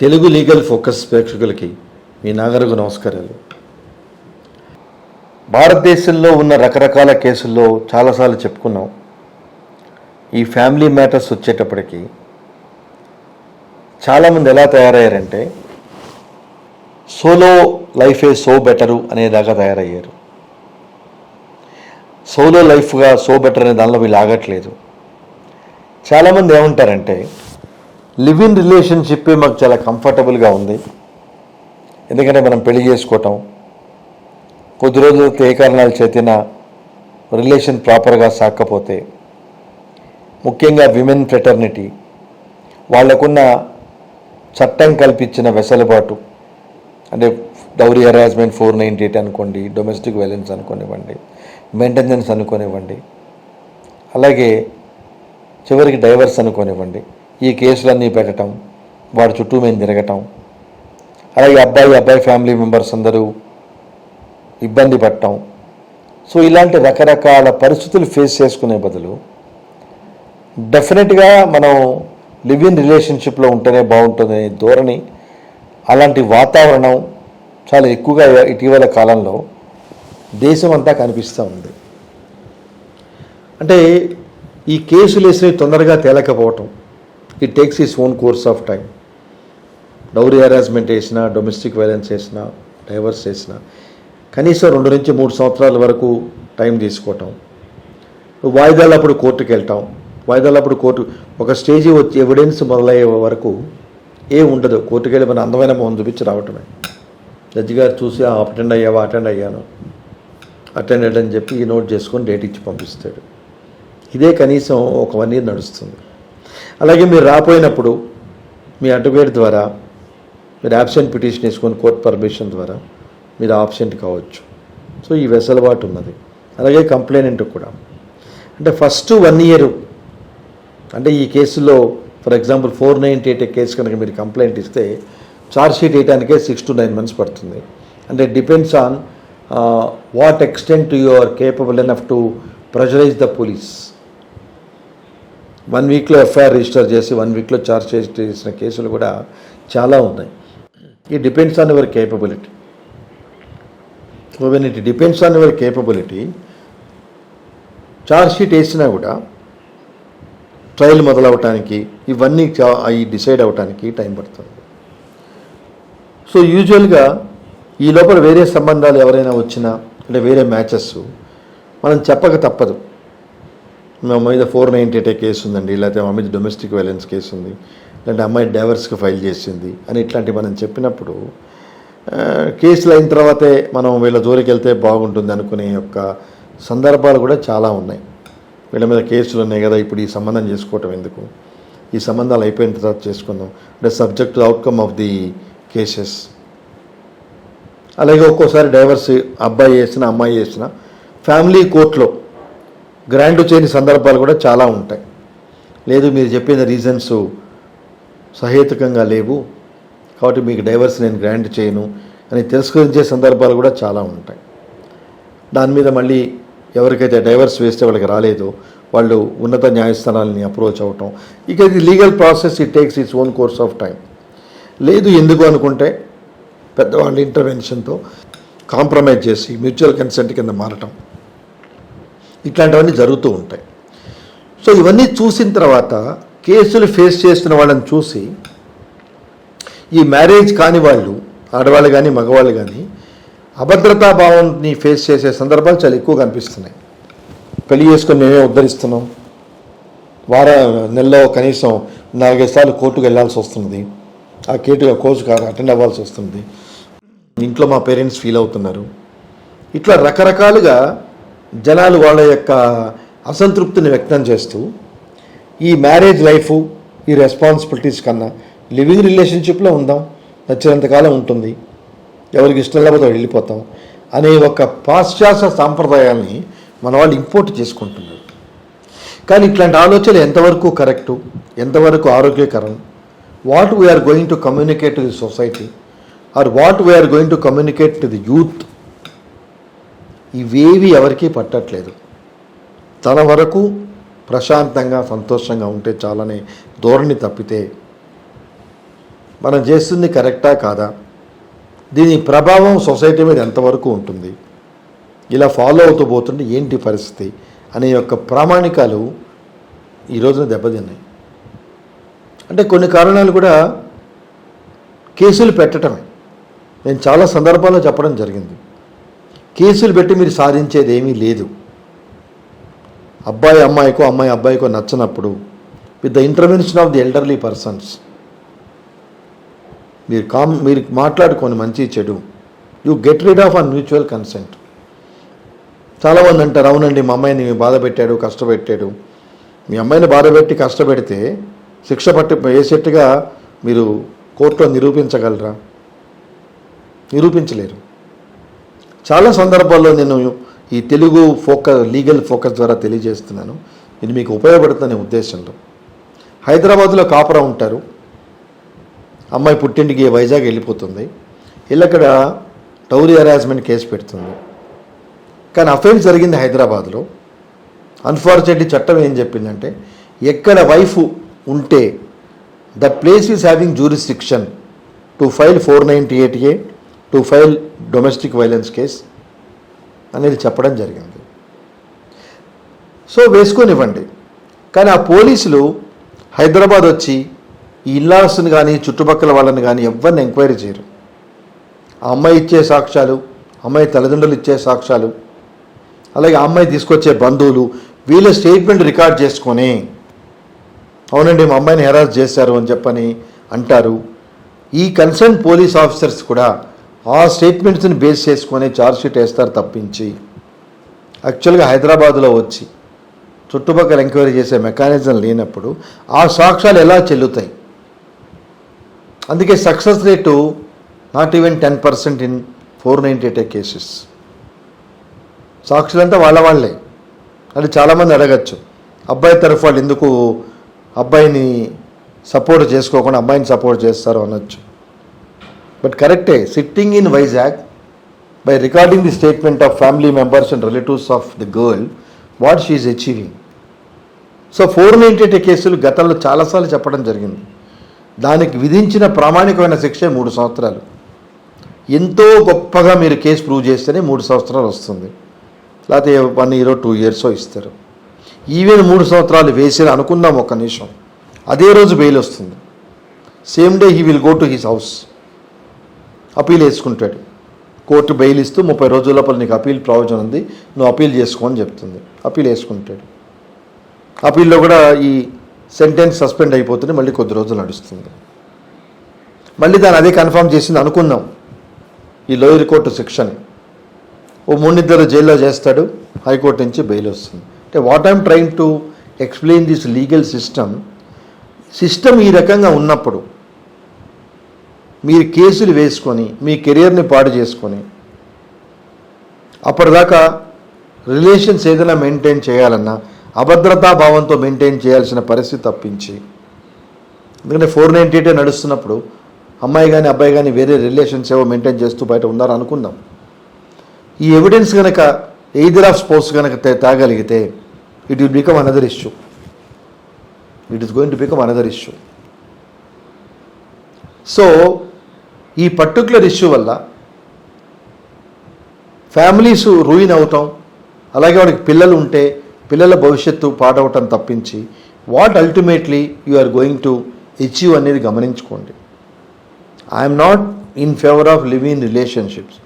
Telugu legal focus ప్రేక్షకులకి మీ నాగరకు నమస్కారాలు. భారతదేశంలో ఉన్న రకరకాల కేసుల్లో చాలాసార్లు చెప్పుకున్నాం. ఈ ఫ్యామిలీ మ్యాటర్స్ వచ్చేటప్పటికి చాలామంది ఎలా తయారయ్యారంటే సోలో లైఫే సో బెటరు అనేదాకా తయారయ్యారు. సోలో లైఫ్గా సో బెటర్ అనే దానిలో వీళ్ళు ఆగట్లేదు. చాలామంది ఏమంటారంటే లివ్ ఇన్ రిలేషన్షిప్పే మాకు చాలా కంఫర్టబుల్గా ఉంది. ఎందుకంటే మనం పెళ్ళి చేసుకోవటం కొద్ది రోజులతో ఏ కారణాలు చేతిన రిలేషన్ ప్రాపర్గా సాగకపోతే ముఖ్యంగా విమెన్ ఫ్రెటర్నిటీ వాళ్ళకున్న చట్టం కల్పించిన వెసలుబాటు అంటే dowry harassment four ninety eight అనుకోండి డొమెస్టిక్ వైలెన్స్ అనుకోనివ్వండి మెయింటెనెన్స్ అనుకోనివ్వండి అలాగే చివరికి డైవర్స్ అనుకోనివ్వండి ఈ కేసులన్నీ పెట్టడం వాడి చుట్టూ మేము తిరగటం. అలాగే అబ్బాయి అబ్బాయి ఫ్యామిలీ మెంబర్స్ అందరూ ఇబ్బంది పడటం. సో ఇలాంటి రకరకాల పరిస్థితులు ఫేస్ చేసుకునే బదులు డెఫినెట్గా మనం లివ్ ఇన్ రిలేషన్షిప్లో ఉంటేనే బాగుంటుందనే ధోరణి అలాంటి వాతావరణం చాలా ఎక్కువగా ఇటీవల కాలంలో దేశం అంతా కనిపిస్తూ ఉంది. అంటే ఈ కేసులు వేసినవి తొందరగా తేలకపోవటం it takes is own course of time dowry harassment వేసినా డొమెస్టిక్ వైలెన్స్ చేసినా డైవర్స్ చేసినా కనీసం రెండు నుంచి మూడు సంవత్సరాల వరకు టైం తీసుకోవటం. వాయిదాలప్పుడు కోర్టుకు వెళ్ళటం వాయిదాలప్పుడు కోర్టు ఒక స్టేజీ వచ్చి ఎవిడెన్స్ మొదలయ్యే వరకు ఏ ఉండదు. కోర్టుకు వెళ్ళి మన అందమైన మొహం చూపించి రావటమే. జడ్జి గారు చూసి అటెండ్ అయ్యావా? అటెండ్ అయ్యాను. అటెండ్ అని చెప్పి ఈ నోట్ చేసుకొని డేట్ ఇచ్చి పంపిస్తాడు. ఇదే కనీసం ఒక వన్ ఇయర్ నడుస్తుంది. అలాగే మీరు రాపోయినప్పుడు మీ అడ్వకేట్ ద్వారా మీరు యాబ్సెంట్ పిటిషన్ వేసుకొని కోర్ట్ పర్మిషన్ ద్వారా మీరు ఆబ్సెంట్ కావచ్చు. సో ఈ వెసలుబాటు ఉన్నది. అలాగే కంప్లైనెంట్ కూడా. అంటే ఫస్ట్ వన్ ఇయర్ అంటే ఈ కేసులో for example four ninety eight case కనుక మీరు కంప్లైంట్ ఇస్తే ఛార్జ్ షీట్ వేయడానికే సిక్స్ టు నైన్ మంత్స్ పడుతుంది. అంటే depends on what extent you are capable enough to pressurise the police one వీక్లో ఎఫ్ఐఆర్ రిజిస్టర్ చేసి వన్ వీక్లో ఛార్జ్ చేసిన కేసులు కూడా చాలా ఉన్నాయి. ఈ depends on your capability so when it depends on your capability charge sheet వేసినా కూడా ట్రయల్ మొదలవటానికి ఇవన్నీ చా- అవి డిసైడ్ అవ్వటానికి టైం పడుతుంది. సో యూజువల్గా ఈ లోపల వేరే సంబంధాలు ఎవరైనా వచ్చినా అంటే వేరే మ్యాచెస్ మనం చెప్పక తప్పదు. మా మీద ఫోర్ నైంటీ ఎయిట్ కేసు ఉందండి లేకపోతే మా మీద డొమెస్టిక్ వైలెన్స్ కేసు ఉంది లేదంటే అమ్మాయి డైవర్స్కి ఫైల్ చేసింది అని ఇట్లాంటివి మనం చెప్పినప్పుడు కేసులు అయిన తర్వాతే మనం వీళ్ళ జోలికి వెళ్తే బాగుంటుంది అనుకునే యొక్క సందర్భాలు కూడా చాలా ఉన్నాయి. వీళ్ళ మీద కేసులు ఉన్నాయి కదా ఇప్పుడు ఈ సంబంధం చేసుకోవటం ఎందుకు? ఈ సంబంధాలు అయిపోయిన తర్వాత చేసుకుందాం. అంటే subject outcome of the cases అలాగే ఒక్కోసారి డైవర్స్ అబ్బాయి చేసిన అమ్మాయి చేసిన ఫ్యామిలీ కోర్టులో గ్రాండ్ చేయని సందర్భాలు కూడా చాలా ఉంటాయి. లేదు మీరు చెప్పిన రీజన్స్ సహేతుకంగా లేవు. కాబట్టి మీకు డైవర్స్ నేను గ్రాండ్ చేయను అని తిరస్కరించే సందర్భాలు కూడా చాలా ఉంటాయి. దాని మీద మళ్ళీ ఎవరికైతే డైవర్స్ వేస్తే వాళ్ళకి రాలేదో వాళ్ళు ఉన్నత న్యాయస్థానాలని అప్రోచ్ అవటం ఇక ఇది legal process it takes its own course of time లేదు ఎందుకు అనుకుంటే పెద్దవాళ్ళ ఇంటర్వెన్షన్తో కాంప్రమైజ్ చేసి మ్యూచువల్ కన్సెంట్ కింద మారటం. ఇట్లాంటివన్నీ జరుగుతూ ఉంటాయి. సో ఇవన్నీ చూసిన తర్వాత కేసులు ఫేస్ చేస్తున్న వాళ్ళని చూసి ఈ మ్యారేజ్ కాని వాళ్ళు ఆడవాళ్ళు కానీ మగవాళ్ళు కానీ అభద్రతా భావాన్ని ఫేస్ చేసే సందర్భాలు చాలా ఎక్కువ కనిపిస్తున్నాయి. పెళ్ళి చేసుకొని మేమే ఉద్ధరిస్తున్నాం. వార నెలలో కనీసం నాలుగైదు సార్లు కోర్టుకు వెళ్ళాల్సి వస్తుంది ఆ కేటు కోర్టు అటెండ్ అవ్వాల్సి వస్తుంది ఇంట్లో మా పేరెంట్స్ ఫీల్ అవుతున్నారు. ఇట్లా రకరకాలుగా జనాలు వాళ్ళ యొక్క అసంతృప్తిని వ్యక్తం చేస్తూ ఈ మ్యారేజ్ లైఫ్ ఈ రెస్పాన్సిబిలిటీస్ కన్నా లివింగ్ రిలేషన్షిప్లో ఉందాం నచ్చినంతకాలం ఉంటుంది. ఎవరికి ఇష్టం లేకపోతే వెళ్ళిపోతాం అనే ఒక పాశ్చాత్య సాంప్రదాయాన్ని మన వాళ్ళు ఇంపోర్ట్ చేసుకుంటున్నారు. కానీ ఇట్లాంటి ఆలోచనలు ఎంతవరకు కరెక్టు ఎంతవరకు ఆరోగ్యకరం? What we are going to communicate to the society or what we are going to communicate to the youth ఇవేవి ఎవరికీ పట్టట్లేదు. తన వరకు ప్రశాంతంగా సంతోషంగా ఉంటే చాలనే ధోరణి తప్పితే మనం చేస్తుంది కరెక్టా కాదా? దీని ప్రభావం సొసైటీ మీద ఎంతవరకు ఉంటుంది? ఇలా ఫాలో అవుతూ పోతుంటే ఏంటి పరిస్థితి అనే యొక్క ప్రామాణికాలు ఈ రోజున దెబ్బతిన్నాయి. అంటే కొన్ని కారణాలు కూడా కేసులు పెట్టడమే నేను చాలా సందర్భాల్లో చెప్పడం జరిగింది. కేసులు పెట్టి మీరు సాధించేది ఏమీ లేదు. అబ్బాయి అమ్మాయికో అమ్మాయి అబ్బాయికో నచ్చనప్పుడు with the intervention of the elderly persons మీరు కామ్ మీరు మాట్లాడుకొని మంచి చెడు you get rid of on mutual consent చాలామంది అంటారు అవునండి మా అమ్మాయిని బాధ పెట్టాడు కష్టపెట్టాడు. మీ అమ్మాయిని బాధ పెట్టి కష్టపెడితే శిక్ష పట్టి వేసేట్టుగా మీరు కోర్టులో నిరూపించగలరా? నిరూపించలేరు. చాలా సందర్భాల్లో నేను ఈ తెలుగు ఫోకస్ లీగల్ ఫోకస్ ద్వారా తెలియజేస్తున్నాను. ఇది మీకు ఉపయోగపడుతుందనే ఉద్దేశంలో. హైదరాబాద్లో కాపరా ఉంటారు. అమ్మాయి పుట్టింటికి వైజాగ్ వెళ్ళిపోతుంది. వెళ్ళక్కడ టౌరీ హెరాస్మెంట్ కేసు పెడుతుంది. కానీ అఫెన్స్ జరిగింది హైదరాబాద్లో. అన్ఫార్చునేట్లీ చట్టం ఏం చెప్పిందంటే ఎక్కడ వైఫ్ ఉంటే the place is having jurisdiction to file four ninety eight A to file domestic violence case అనేది చెప్పడం జరిగింది. సో వేసుకొనివ్వండి. కానీ ఆ పోలీసులు హైదరాబాద్ వచ్చి ఈ ఇల్లాస్ని కానీ చుట్టుపక్కల వాళ్ళని కానీ ఎవరిని ఎంక్వైరీ చేయరు. ఆ అమ్మాయి ఇచ్చే సాక్ష్యాలు అమ్మాయి తల్లిదండ్రులు ఇచ్చే సాక్ష్యాలు అలాగే ఆ అమ్మాయి తీసుకొచ్చే బంధువులు వీళ్ళ స్టేట్మెంట్ రికార్డ్ చేసుకొని అవునండి మా అమ్మాయిని హెరాస్ చేశారు అని చెప్పని అంటారు. ఈ కన్సర్న్ పోలీస్ ఆఫీసర్స్ కూడా ఆ స్టేట్మెంట్స్ని బేస్ చేసుకొని ఛార్జ్షీట్ వేస్తారు తప్పించి. యాక్చువల్గా హైదరాబాద్లో వచ్చి చుట్టుపక్కల ఎంక్వైరీ చేసే మెకానిజం లేనప్పుడు ఆ సాక్ష్యాలు ఎలా చెల్లుతాయి? అందుకే success rate not even ten percent in four ninety eight cases సాక్షులంతా వాళ్ళ వాళ్ళే. అది చాలామంది అడగచ్చు. అబ్బాయి తరఫు వాళ్ళు ఎందుకు అబ్బాయిని సపోర్ట్ చేసుకోకుండా అబ్బాయిని సపోర్ట్ చేస్తారు అనొచ్చు. బట్ కరెక్టే sitting in Vizag by recording the statement of family members and relatives of the girl what she is achieving so four ninety eight కేసులు గతంలో చాలాసార్లు చెప్పడం జరిగింది. దానికి విధించిన ప్రామాణికమైన శిక్ష మూడు సంవత్సరాలు. ఎంతో గొప్పగా మీరు కేసు ప్రూవ్ చేస్తేనే మూడు సంవత్సరాలు వస్తుంది. లేకపోతే వన్ ఇయర్ టూ ఇయర్సో ఇస్తారు. ఈవెన్ మూడు సంవత్సరాలు వేసిన అనుకుందాం ఒక నిమిషం. అదే రోజు బెయిల్ వస్తుంది. Same day he will go to his house appeal వేసుకుంటాడు. కోర్టు బెయిల్ ఇస్తూ ముప్పై రోజుల లోపల నీకు అపీల్ ప్రయోజనం ఉంది నువ్వు అపీల్ చేసుకో అని చెప్తుంది. అపీల్ వేసుకుంటాడు. అపీల్లో కూడా ఈ సెంటెన్స్ సస్పెండ్ అయిపోతుంది మళ్ళీ కొద్ది రోజులు నడుస్తుంది. మళ్ళీ దాన్ని అదే కన్ఫర్మ్ చేసింది అనుకుందాం ఈ లోయర్ కోర్టు శిక్షని. ఓ మూడిద్దరు జైల్లో చేస్తాడు హైకోర్టు నుంచి బెయిల్ వస్తుంది. అంటే what I'm trying to explain this legal system system ఈ రకంగా ఉన్నప్పుడు మీరు కేసులు వేసుకొని మీ కెరియర్ని పాడు చేసుకొని అప్పటిదాకా రిలేషన్స్ ఏదైనా మెయింటైన్ చేయాలన్నా అభద్రతా భావంతో మెయింటైన్ చేయాల్సిన పరిస్థితి తప్పించి ఎందుకంటే ఫోర్ నైంటీ ఎయిటే నడుస్తున్నప్పుడు అమ్మాయి కానీ అబ్బాయి కానీ వేరే రిలేషన్స్ ఏవో మెయింటైన్ చేస్తూ బయట ఉన్నారని అనుకుందాం ఈ ఎవిడెన్స్ కనుక ఎయిదర్ ఆఫ్ స్పోర్ట్స్ కనుక తాగలిగితే it will become another issue. It is going to become another issue. So ఈ పర్టికులర్ ఇష్యూ వల్ల ఫ్యామిలీస్ రూయిన్ అవటం అలాగే వాడికి పిల్లలు ఉంటే పిల్లల భవిష్యత్తు పాడవటం తప్పించి what ultimately you are going to achieve అనేది గమనించుకోండి. I'm not in favour of living in relationships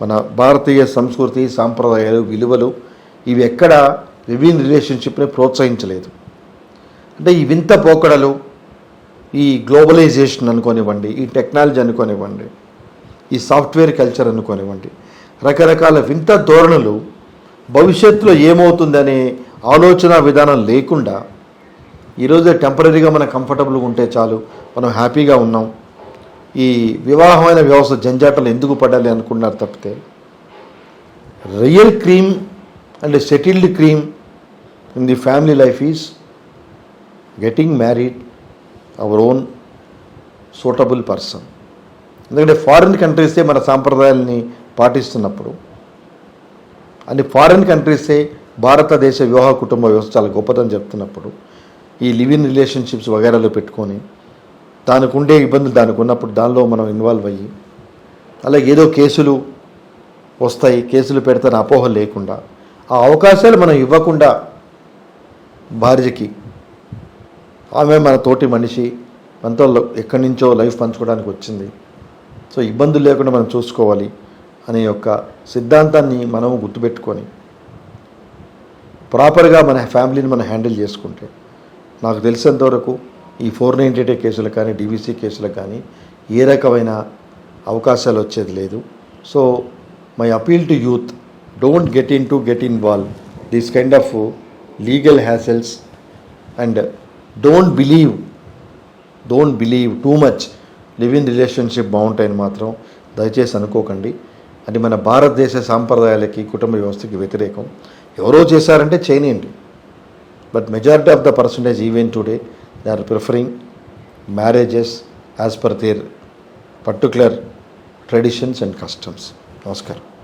మన భారతీయ సంస్కృతి సాంప్రదాయాలు విలువలు ఇవి ఎక్కడ లివింగ్ రిలేషన్షిప్ని ప్రోత్సహించలేదు. అంటే ఈ వింత పోకడలు ఈ గ్లోబలైజేషన్ అనుకోనివ్వండి ఈ టెక్నాలజీ అనుకోనివ్వండి ఈ సాఫ్ట్వేర్ కల్చర్ అనుకోనివ్వండి రకరకాల వింత ధోరణులు భవిష్యత్తులో ఏమవుతుందనే ఆలోచన విధానం లేకుండా ఈరోజే టెంపరీగా మనం కంఫర్టబుల్గా ఉంటే చాలు మనం హ్యాపీగా ఉన్నాం. ఈ వివాహమైన వ్యవస్థ జంజాటలు ఎందుకు పడాలి అనుకున్నారు తప్పితే real cream and settled cream in the family life is getting married. Our own suitable person ఎందుకంటే ఫారిన్ కంట్రీసే మన సాంప్రదాయాల్ని పాటిస్తున్నప్పుడు అని ఫారిన్ కంట్రీసే భారతదేశ వివాహ కుటుంబ వ్యవస్థ చాలా గొప్పదని చెప్తున్నప్పుడు ఈ లివ్ ఇన్ రిలేషన్షిప్స్ వగైరాలో పెట్టుకొని దానికి ఉండే ఇబ్బందులు దానికి ఉన్నప్పుడు దానిలో మనం ఇన్వాల్వ్ అయ్యి అలాగే ఏదో కేసులు వస్తాయి కేసులు పెడతాను అపోహ లేకుండా ఆ అవకాశాలు మనం ఇవ్వకుండా భార్యకి ఆమె మన తోటి మనిషి మనతో ఎక్కడి నుంచో లైఫ్ పంచుకోవడానికి వచ్చింది. సో ఇబ్బందులు లేకుండా మనం చూసుకోవాలి అనే యొక్క సిద్ధాంతాన్ని మనం గుర్తుపెట్టుకొని ప్రాపర్గా మన ఫ్యామిలీని మనం హ్యాండిల్ చేసుకుంటే నాకు తెలిసినంతవరకు ఈ ఫోర్ నైంటీ ఎయిట్ కేసులు కానీ డీవీసీ కేసులకు కానీ ఏ రకమైన అవకాశాలు వచ్చేది లేదు. So my appeal to youth don't get in to get involve. These kind of legal hassles and don't believe don't believe too much live in relationship బాగుంటాయని మాత్రం దయచేసి అనుకోకండి. అది మన భారతదేశ సాంప్రదాయాలకి కుటుంబ వ్యవస్థకి వ్యతిరేకం. ఎవరో చేశారంటే చేయనియండి. But majority of the percentage even today they are preferring marriages as per their particular traditions and customs నమస్కారం